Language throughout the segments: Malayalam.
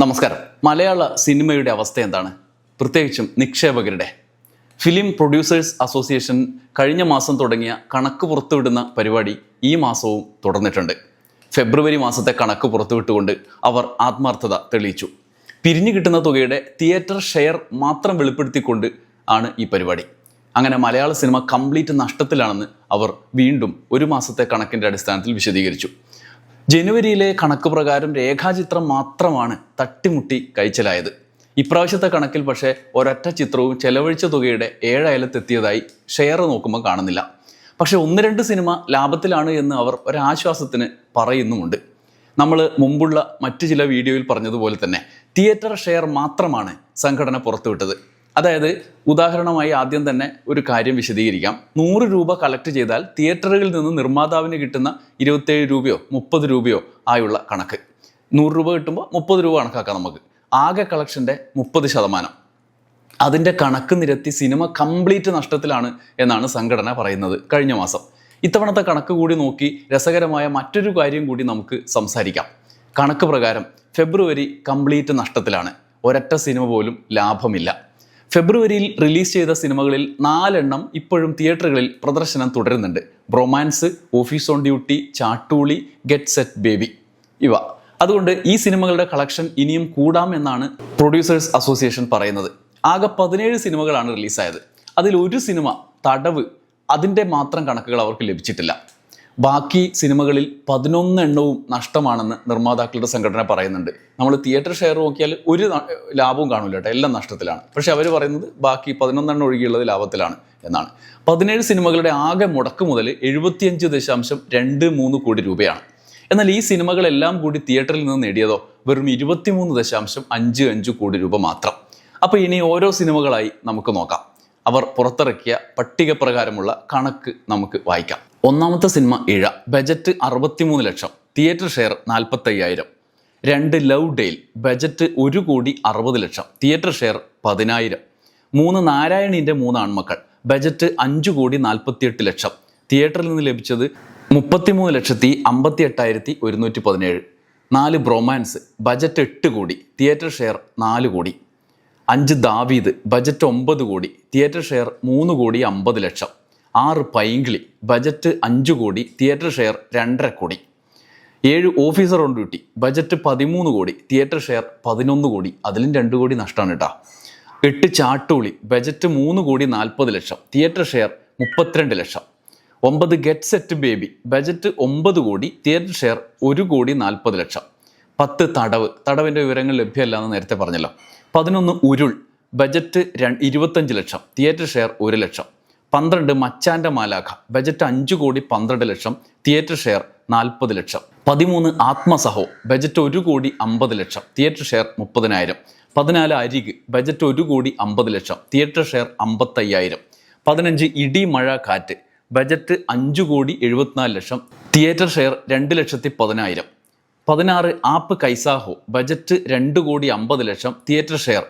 നമസ്കാരം. മലയാള സിനിമയുടെ അവസ്ഥ എന്താണ്? പ്രത്യേകിച്ചും നിക്ഷേപകരുടെ. ഫിലിം പ്രൊഡ്യൂസേഴ്സ് അസോസിയേഷൻ കഴിഞ്ഞ മാസം തുടങ്ങിയ കണക്ക് പുറത്തുവിടുന്ന പരിപാടി ഈ മാസവും തുടർന്നിട്ടുണ്ട്. ഫെബ്രുവരി മാസത്തെ കണക്ക് പുറത്തുവിട്ടുകൊണ്ട് അവർ ആത്മാർത്ഥത തെളിയിച്ചു. പിരിഞ്ഞു കിട്ടുന്ന തുകയുടെ തിയേറ്റർ ഷെയർ മാത്രം വെളിപ്പെടുത്തിക്കൊണ്ട് ആണ് ഈ പരിപാടി. അങ്ങനെ മലയാള സിനിമ കംപ്ലീറ്റ് നഷ്ടത്തിലാണെന്ന് അവർ വീണ്ടും ഒരു മാസത്തെ കണക്കിന്റെ അടിസ്ഥാനത്തിൽ വിശദീകരിച്ചു. ജനുവരിയിലെ കണക്ക് പ്രകാരം രേഖാചിത്രം മാത്രമാണ് തട്ടിമുട്ടി കഴിച്ചലായത് ഇപ്രാവശ്യത്തെ കണക്കിൽ പക്ഷേ ഒരൊറ്റ ചിത്രവും ചെലവഴിച്ച തുകയുടെ ഏഴയലത്തെത്തിയതായി ഷെയർ നോക്കുമ്പോൾ കാണുന്നില്ല. പക്ഷെ ഒന്ന് രണ്ട് സിനിമ ലാഭത്തിലാണ് എന്ന് അവർ ഒരാശ്വാസത്തിന് പറയുന്നുമുണ്ട്. നമ്മൾ മുമ്പുള്ള മറ്റു ചില വീഡിയോയിൽ പറഞ്ഞതുപോലെ തന്നെ തിയേറ്റർ ഷെയർ മാത്രമാണ് സംഘടന പുറത്തുവിട്ടത്. അതായത് ഉദാഹരണമായി ആദ്യം തന്നെ ഒരു കാര്യം വിശദീകരിക്കാം. നൂറ് രൂപ കളക്ട് ചെയ്താൽ തിയേറ്ററുകളിൽ നിന്ന് നിർമ്മാതാവിന് കിട്ടുന്ന ഇരുപത്തേഴ് രൂപയോ മുപ്പത് രൂപയോ ആയുള്ള കണക്ക്. നൂറ് രൂപ കിട്ടുമ്പോൾ മുപ്പത് രൂപ കണക്കാക്കാം നമുക്ക്. ആകെ കളക്ഷന്റെ മുപ്പത് ശതമാനം. അതിന്റെ കണക്ക് നിരത്തി സിനിമ കംപ്ലീറ്റ് നഷ്ടത്തിലാണ് എന്നാണ് സംഘടന പറയുന്നത് കഴിഞ്ഞ മാസം. ഇത്തവണത്തെ കണക്ക് കൂടി നോക്കി രസകരമായ മറ്റൊരു കാര്യം കൂടി നമുക്ക് സംസാരിക്കാം. കണക്ക് പ്രകാരം ഫെബ്രുവരി കംപ്ലീറ്റ് നഷ്ടത്തിലാണ്. ഒരൊറ്റ സിനിമ പോലും ലാഭമില്ല. ഫെബ്രുവരിയിൽ റിലീസ് ചെയ്ത സിനിമകളിൽ നാലെണ്ണം ഇപ്പോഴും തിയേറ്ററുകളിൽ പ്രദർശനം തുടരുന്നുണ്ട്. Bromance office on duty Chattuli get set baby ഇവ. അതുകൊണ്ട് ഈ സിനിമകളുടെ കളക്ഷൻ ഇനിയും കൂടാം എന്നാണ് പ്രൊഡ്യൂസേഴ്സ് അസോസിയേഷൻ പറയുന്നത്. ആകെ പതിനേഴ് സിനിമകളാണ് റിലീസായത്. അതിൽ ഒരു സിനിമ തടവ് അതിന്റെ മാത്രം കണക്കുകൾ അവർക്ക് ലഭിച്ചിട്ടില്ല. ബാക്കി സിനിമകളിൽ പതിനൊന്ന് എണ്ണവും നഷ്ടമാണെന്ന് നിർമ്മാതാക്കളുടെ സംഘടന പറയുന്നുണ്ട്. നമ്മൾ തിയേറ്റർ ഷെയർ നോക്കിയാൽ ഒരു ലാഭവും കാണില്ല കേട്ടോ. എല്ലാം നഷ്ടത്തിലാണ്. പക്ഷെ അവർ പറയുന്നത് ബാക്കി പതിനൊന്നെണ്ണം ഒഴികെയുള്ളത് ലാഭത്തിലാണ് എന്നാണ്. പതിനേഴ് സിനിമകളുടെ ആകെ മുടക്ക് മുതൽ എഴുപത്തിയഞ്ച് ദശാംശം രണ്ട് മൂന്ന് കോടി രൂപയാണ്. എന്നാൽ ഈ സിനിമകളെല്ലാം കൂടി തിയേറ്ററിൽ നിന്ന് നേടിയതോ വെറും ഇരുപത്തിമൂന്ന് ദശാംശം അഞ്ച് അഞ്ച് കോടി രൂപ മാത്രം. അപ്പോൾ ഇനി ഓരോ സിനിമകളായി നമുക്ക് നോക്കാം. അവർ പുറത്തിറക്കിയ പട്ടിക പ്രകാരമുള്ള കണക്ക് നമുക്ക് വായിക്കാം. ഒന്നാമത്തെ സിനിമ ഇഴ. ബജറ്റ് അറുപത്തിമൂന്ന് ലക്ഷം. Theatre share നാൽപ്പത്തയ്യായിരം. രണ്ട് ലവ് ഡെയിൽ. ബജറ്റ് ഒരു കോടി അറുപത് ലക്ഷം. തിയേറ്റർ ഷെയർ പതിനായിരം. മൂന്ന് നാരായണീന്റെ മൂന്ന് ആൺമക്കൾ. ബജറ്റ് അഞ്ച് കോടി നാൽപ്പത്തിയെട്ട് ലക്ഷം. തിയേറ്ററിൽ നിന്ന് ലഭിച്ചത് മുപ്പത്തിമൂന്ന് ലക്ഷത്തി അമ്പത്തി എട്ടായിരത്തി ഒരുന്നൂറ്റി പതിനേഴ്. നാല് ബ്രൊമാൻസ്. ബജറ്റ് എട്ട് കോടി. തിയേറ്റർ ഷെയർ നാല് കോടി. അഞ്ച് ദാവീദ് ബജറ്റ് ഒമ്പത് കോടി തിയേറ്റർ ഷെയർ മൂന്ന് കോടി അമ്പത് ലക്ഷം ആറ് പൈങ്കിളി ബജറ്റ് അഞ്ച് കോടി തിയേറ്റർ ഷെയർ രണ്ടര കോടി. ഏഴ് ഓഫീസർ ഓൺ ഡ്യൂട്ടി ബജറ്റ് പതിമൂന്ന് കോടി തിയേറ്റർ ഷെയർ പതിനൊന്ന് കോടി അതിലും രണ്ട് കോടി നഷ്ടമാണ് കേട്ടോ എട്ട് ചാട്ടുളി ബജറ്റ് മൂന്ന് കോടി നാൽപ്പത് ലക്ഷം തിയേറ്റർ ഷെയർ മുപ്പത്തിരണ്ട് ലക്ഷം. ഒമ്പത് ഗെറ്റ് സെറ്റ് ബേബി ബജറ്റ് ഒമ്പത് കോടി തിയേറ്റർ ഷെയർ ഒരു കോടി നാൽപ്പത് ലക്ഷം. പത്ത് തടവ് തടവിന്റെ വിവരങ്ങൾ ലഭ്യമല്ല എന്ന് നേരത്തെ പറഞ്ഞല്ലോ. പതിനൊന്ന് ഉരുൾ ബജറ്റ് ഇരുപത്തഞ്ച് ലക്ഷം തിയേറ്റർ ഷെയർ ഒരു ലക്ഷം പന്ത്രണ്ട് മച്ചാന്റെ മാലാഖ ബജറ്റ് അഞ്ച് കോടി പന്ത്രണ്ട് ലക്ഷം തിയേറ്റർ ഷെയർ നാൽപ്പത് ലക്ഷം. പതിമൂന്ന് ആത്മസഹോ ബജറ്റ് ഒരു കോടി അമ്പത് ലക്ഷം തിയേറ്റർ ഷെയർ മുപ്പതിനായിരം. പതിനാല് അരിക് ബജറ്റ് ഒരു കോടി അമ്പത് ലക്ഷം തിയേറ്റർ ഷെയർ അമ്പത്തയ്യായിരം. പതിനഞ്ച് ഇടി മഴ കാറ്റ് ബജറ്റ് അഞ്ച് കോടി എഴുപത്തിനാല് ലക്ഷം തിയേറ്റർ ഷെയർ രണ്ട് ലക്ഷത്തി പതിനായിരം. പതിനാറ് ആപ്പ് കൈസാഹോ ബജറ്റ് രണ്ട് കോടി അമ്പത് ലക്ഷം തിയേറ്റർ ഷെയർ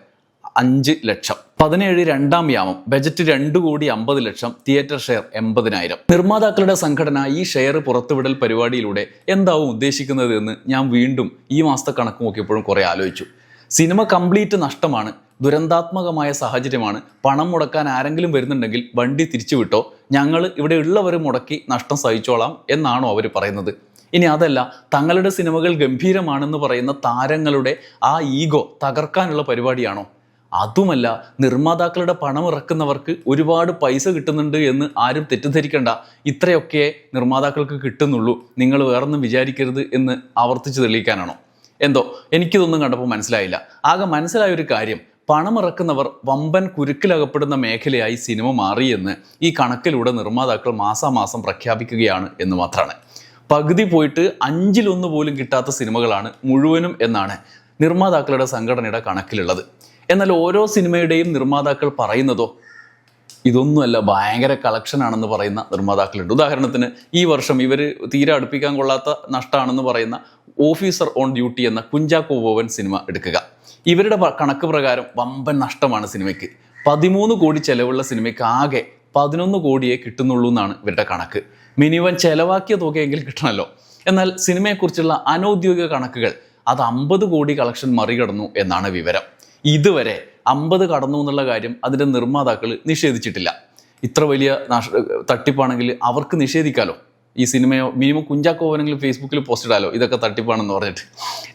അഞ്ച് ലക്ഷം. പതിനേഴ് രണ്ടാം യാമം ബജറ്റ് രണ്ട് കോടി അമ്പത് ലക്ഷം തിയേറ്റർ ഷെയർ എൺപതിനായിരം. നിർമ്മാതാക്കളുടെ സംഘടന ഈ ഷെയർ പുറത്തുവിടൽ പരിപാടിയിലൂടെ എന്താവും ഉദ്ദേശിക്കുന്നത് എന്ന് ഞാൻ വീണ്ടും ഈ മാസത്തെ കണക്ക് നോക്കിയപ്പോഴും കുറേ ആലോചിച്ചു. സിനിമ കംപ്ലീറ്റ് നഷ്ടമാണ് ദുരന്താത്മകമായ സാഹചര്യമാണ് പണം മുടക്കാൻ ആരെങ്കിലും വരുന്നുണ്ടെങ്കിൽ വണ്ടി തിരിച്ചുവിട്ടോ ഞങ്ങൾ ഇവിടെ ഉള്ളവർ മുടക്കി നഷ്ടം സഹിച്ചോളാം എന്നാണോ അവർ പറയുന്നത്. ഇനി അതല്ല തങ്ങളുടെ സിനിമകൾ ഗംഭീരമാണെന്ന് പറയുന്ന താരങ്ങളുടെ ആ ഈഗോ തകർക്കാനുള്ള പരിപാടിയാണോ? അതുമല്ല നിർമ്മാതാക്കളുടെ പണം ഇറക്കുന്നവർക്ക് ഒരുപാട് പൈസ കിട്ടുന്നുണ്ട് എന്ന് ആരും തെറ്റിദ്ധരിക്കേണ്ട. ഇത്രയൊക്കെ നിർമ്മാതാക്കൾക്ക് കിട്ടുന്നുള്ളൂ. നിങ്ങൾ വേറൊന്നും വിചാരിക്കരുത് എന്ന് ആവർത്തിച്ച് തെളിയിക്കാനാണോ? എന്തോ എനിക്കിതൊന്നും കണ്ടപ്പോൾ മനസ്സിലായില്ല. ആകെ മനസ്സിലായ ഒരു കാര്യം പണമിറക്കുന്നവർ വമ്പൻ കുരുക്കിലകപ്പെടുന്ന മേഖലയായി സിനിമ മാറിയെന്ന് ഈ കണക്കിലൂടെ നിർമ്മാതാക്കൾ മാസാമാസം പ്രഖ്യാപിക്കുകയാണ് എന്ന് മാത്രമാണ്. പകുതി പോയിട്ട് അഞ്ചിലൊന്ന് പോലും കിട്ടാത്ത സിനിമകളാണ് മുഴുവനും എന്നാണ് നിർമ്മാതാക്കളുടെ സംഘടനയുടെ കണക്കിലുള്ളത്. എന്നാൽ ഓരോ സിനിമയുടെയും നിർമ്മാതാക്കൾ പറയുന്നതോ ഇതൊന്നുമല്ല ഭയങ്കര കളക്ഷൻ ആണെന്ന് പറയുന്ന നിർമ്മാതാക്കളുണ്ട്. ഉദാഹരണത്തിന് ഈ വർഷം ഇവർ തീരെ അടുപ്പിക്കാൻ കൊള്ളാത്ത നഷ്ടമാണെന്ന് പറയുന്ന ഓഫീസർ ഓൺ ഡ്യൂട്ടി എന്ന കുഞ്ചാക്കോ ബോവൻ സിനിമ എടുക്കുക. ഇവരുടെ കണക്ക് പ്രകാരം വമ്പൻ നഷ്ടമാണ് സിനിമയ്ക്ക്. പതിമൂന്ന് കോടി ചെലവുള്ള സിനിമയ്ക്ക് ആകെ പതിനൊന്ന് കോടിയേ കിട്ടുന്നുള്ളൂ എന്നാണ് ഇവരുടെ കണക്ക്. മിനിമം ചെലവാക്കിയ തുകയെങ്കിൽ കിട്ടണമല്ലോ എന്നാൽ സിനിമയെക്കുറിച്ചുള്ള അനൗദ്യോഗിക കണക്കുകൾ അത് അമ്പത് കോടി കളക്ഷൻ മറികടന്നു എന്നാണ് വിവരം. ഇതുവരെ അമ്പത് കടന്നു എന്നുള്ള കാര്യം അതിന്റെ നിർമ്മാതാക്കൾ നിഷേധിച്ചിട്ടില്ല. ഇത്ര വലിയ തട്ടിപ്പാണെങ്കിൽ അവർക്ക് നിഷേധിക്കാലോ? ഈ സിനിമയോ മിനിമം കുഞ്ചാക്കോവനെങ്കിലും ഫേസ്ബുക്കിൽ പോസ്റ്റ് ഇടാലോ? ഇതൊക്കെ തട്ടിപ്പാണെന്ന് പറഞ്ഞിട്ട്.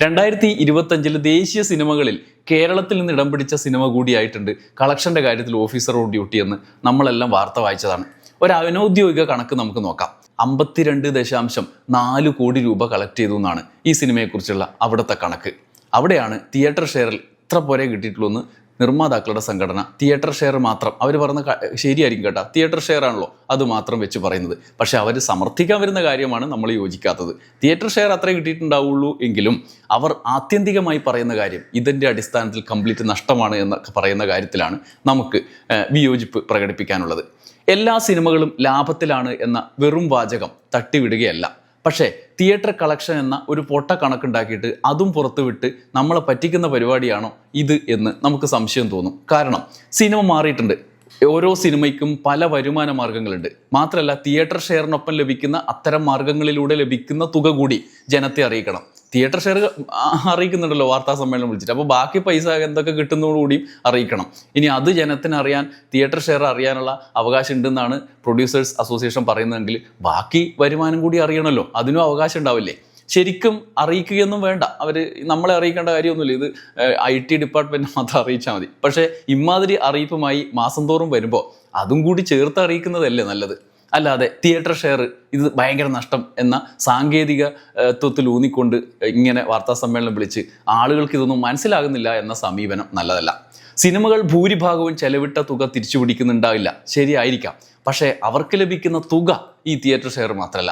രണ്ടായിരത്തി ഇരുപത്തഞ്ചിൽ ദേശീയ സിനിമകളിൽ കേരളത്തിൽ നിന്ന് ഇടം പിടിച്ച സിനിമ കൂടിയായിട്ടുണ്ട് കളക്ഷന്റെ കാര്യത്തിൽ ഓഫീസർ ഓൺ ഡ്യൂട്ടി എന്ന്. നമ്മളെല്ലാം വാർത്ത വായിച്ചതാണ്. ഒരു അനൗദ്യോഗിക കണക്ക് നമുക്ക് നോക്കാം. അമ്പത്തിരണ്ട് ദശാംശം നാല് കോടി രൂപ കളക്ട് ചെയ്തു എന്നാണ് ഈ സിനിമയെക്കുറിച്ചുള്ള അവിടുത്തെ കണക്ക്. അവിടെയാണ് തിയേറ്റർ ഷെയറിൽ ഇത്ര പോരെ കിട്ടിയിട്ടുള്ളൂ എന്ന് നിർമ്മാതാക്കളുടെ സംഘടന തിയേറ്റർ ഷെയർ മാത്രം. അവർ പറഞ്ഞ ശരിയായിരിക്കും കേട്ടോ. തിയേറ്റർ ഷെയർ ആണല്ലോ. അത് മാത്രം വെച്ച് പറയുന്നത്. പക്ഷേ അവർ സമർത്ഥിക്കാൻ വരുന്ന കാര്യമാണ് നമ്മൾ യോജിക്കാത്തത്. തിയേറ്റർ ഷെയർ അത്രേ കിട്ടിയിട്ടുണ്ടാവുള്ളൂ എങ്കിലും അവർ ആത്യന്തികമായി പറയുന്ന കാര്യം ഇതിന്റെ അടിസ്ഥാനത്തിൽ കംപ്ലീറ്റ് നഷ്ടമാണ് എന്ന് പറയുന്ന കാര്യത്തിലാണ് നമുക്ക് വിയോജിപ്പ് പ്രകടിപ്പിക്കാനുള്ളത്. എല്ലാ സിനിമകളും ലാഭത്തിലാണ് എന്ന വെറും വാചകം തട്ടിവിടുകയല്ല. പക്ഷേ തിയേറ്റർ കളക്ഷൻ എന്ന ഒരു പൊട്ട കണക്കുണ്ടാക്കിയിട്ട് അതും പുറത്തുവിട്ട് നമ്മളെ പറ്റിക്കുന്ന പരിപാടിയാണോ ഇത് എന്ന് നമുക്ക് സംശയം തോന്നും. കാരണം സിനിമ മാറിയിട്ടുണ്ട്. ഓരോ സിനിമയ്ക്കും പല വരുമാന മാർഗങ്ങളുണ്ട്. മാത്രമല്ല തിയേറ്റർ ഷെയറിനൊപ്പം ലഭിക്കുന്ന അത്തരം മാർഗങ്ങളിലൂടെ ലഭിക്കുന്ന തുക കൂടി ജനത്തെ അറിയിക്കണം. തിയേറ്റർ ഷെയർ അറിയിക്കുന്നുണ്ടല്ലോ വാർത്താ സമ്മേളനം വിളിച്ചിട്ട്. അപ്പോൾ ബാക്കി പൈസ എന്തൊക്കെ കിട്ടുന്നതോടുകൂടിയും അറിയിക്കണം. ഇനി അത് ജനത്തിന് അറിയാൻ തിയേറ്റർ ഷെയർ അറിയാനുള്ള അവകാശം ഉണ്ടെന്നാണ് പ്രൊഡ്യൂസേഴ്സ് അസോസിയേഷൻ പറയുന്നതെങ്കിൽ ബാക്കി വരുമാനം കൂടി അറിയണമല്ലോ അതിനും അവകാശം ഉണ്ടാവില്ലേ? ശരിക്കും അറിയിക്കുകയൊന്നും വേണ്ട. അവർ നമ്മളെ അറിയിക്കേണ്ട കാര്യമൊന്നുമില്ല. ഇത് ഐ ടി ഡിപ്പാർട്ട്മെന്റ് മാത്രം അറിയിച്ചാൽ മതി. പക്ഷേ ഇമാതിരി അറിയിപ്പുമായി മാസം തോറും വരുമ്പോൾ അതും കൂടി ചേർത്ത് അറിയിക്കുന്നതല്ലേ നല്ലത്? അല്ലാതെ തിയേറ്റർ ഷെയർ ഇത് ഭയങ്കര നഷ്ടം എന്ന സാങ്കേതിക തത്വത്തിൽ ത്വത്തിൽ ഊന്നിക്കൊണ്ട് ഇങ്ങനെ വാർത്താ സമ്മേളനം വിളിച്ച് ആളുകൾക്ക് ഇതൊന്നും മനസ്സിലാകുന്നില്ല എന്ന സമീപനം നല്ലതല്ല. സിനിമകൾ ഭൂരിഭാഗവും ചെലവിട്ട തുക തിരിച്ചു പിടിക്കുന്നുണ്ടാവില്ല ശരിയായിരിക്കാം. പക്ഷേ അവർക്ക് ലഭിക്കുന്ന തുക ഈ തിയേറ്റർ ഷെയർ മാത്രമല്ല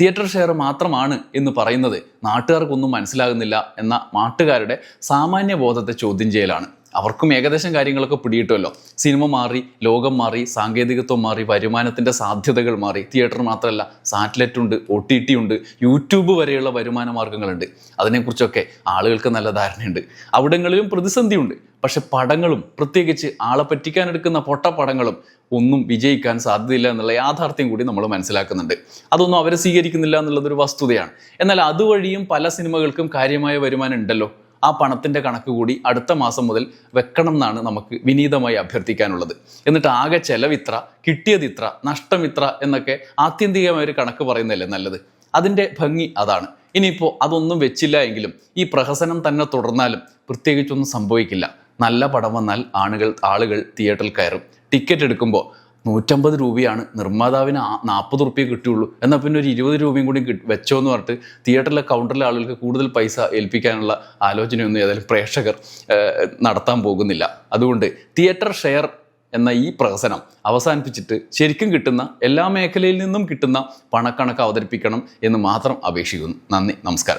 തിയേറ്റർ ഷെയർ മാത്രമാണ് എന്ന് പറയുന്നത് നാട്ടുകാർക്കൊന്നും മനസ്സിലാകുന്നില്ല എന്ന നാട്ടുകാരുടെ സാമാന്യ ബോധത്തെ ചോദ്യം ചെയ്യലാണ്. അവർക്കും ഏകദേശം കാര്യങ്ങളൊക്കെ പിടിയിട്ടുമല്ലോ സിനിമ മാറി ലോകം മാറി സാങ്കേതികത്വം മാറി വരുമാനത്തിന്റെ സാധ്യതകൾ മാറി. തിയേറ്റർ മാത്രമല്ല സാറ്റലൈറ്റ് ഉണ്ട് ഒ ടി ടി ഉണ്ട് യൂട്യൂബ് വരെയുള്ള വരുമാന മാർഗങ്ങളുണ്ട് അതിനെക്കുറിച്ചൊക്കെ ആളുകൾക്ക് നല്ല ധാരണയുണ്ട്. അവിടങ്ങളിലും പ്രതിസന്ധിയുണ്ട്. പക്ഷെ പടങ്ങളും പ്രത്യേകിച്ച് ആളെ പറ്റിക്കാനെടുക്കുന്ന പൊട്ട പടങ്ങളും ഒന്നും വിജയിക്കാൻ സാധ്യതയില്ല എന്നുള്ള യാഥാർത്ഥ്യം കൂടി നമ്മൾ മനസ്സിലാക്കുന്നുണ്ട്. അതൊന്നും അവരെ സ്വീകരിക്കുന്നില്ല എന്നുള്ളതൊരു വസ്തുതയാണ്. എന്നാൽ അതുവഴിയും പല സിനിമകൾക്കും കാര്യമായ വരുമാനം ഉണ്ടല്ലോ. ആ പണത്തിന്റെ കണക്ക് കൂടി അടുത്ത മാസം മുതൽ വെക്കണം എന്നാണ് നമുക്ക് വിനീതമായി അഭ്യർത്ഥിക്കാനുള്ളത്. എന്നിട്ട് ആകെ ചെലവിത്ര കിട്ടിയതിത്ര നഷ്ടമിത്ര എന്നൊക്കെ ആത്യന്തികമായ ഒരു കണക്ക് പറയുന്നതല്ലേ നല്ലത്? അതിന്റെ ഭംഗി അതാണ്. ഇനിയിപ്പോൾ അതൊന്നും വെച്ചില്ല എങ്കിലും ഈ പ്രഹസനം തന്നെ തുടർന്നാലും പ്രത്യേകിച്ചൊന്നും സംഭവിക്കില്ല. നല്ല പടം വന്നാൽ ആളുകൾ ആളുകൾ തിയേറ്ററിൽ കയറും. ടിക്കറ്റ് എടുക്കുമ്പോൾ നൂറ്റമ്പത് രൂപയാണ് നിർമ്മാതാവിന് നാൽപ്പത് റുപ്യ കിട്ടിയുള്ളൂ. എന്നാൽ പിന്നെ ഒരു ഇരുപത് രൂപയും കൂടി വെച്ചോ എന്ന് പറഞ്ഞിട്ട് തിയേറ്ററിലെ കൗണ്ടറിലെ ആളുകൾക്ക് കൂടുതൽ പൈസ ഏൽപ്പിക്കാനുള്ള ആലോചനയൊന്നും ഏതായാലും പ്രേക്ഷകർ നടത്താൻ പോകുന്നില്ല. അതുകൊണ്ട് തിയേറ്റർ ഷെയർ എന്ന ഈ പ്രഹസനം അവസാനിപ്പിച്ചിട്ട് ശരിക്കും കിട്ടുന്ന എല്ലാ മേഖലയിൽ നിന്നും കിട്ടുന്ന പണക്കണക്ക് അവതരിപ്പിക്കണം എന്ന് മാത്രം അപേക്ഷിക്കുന്നു. നന്ദി നമസ്കാരം.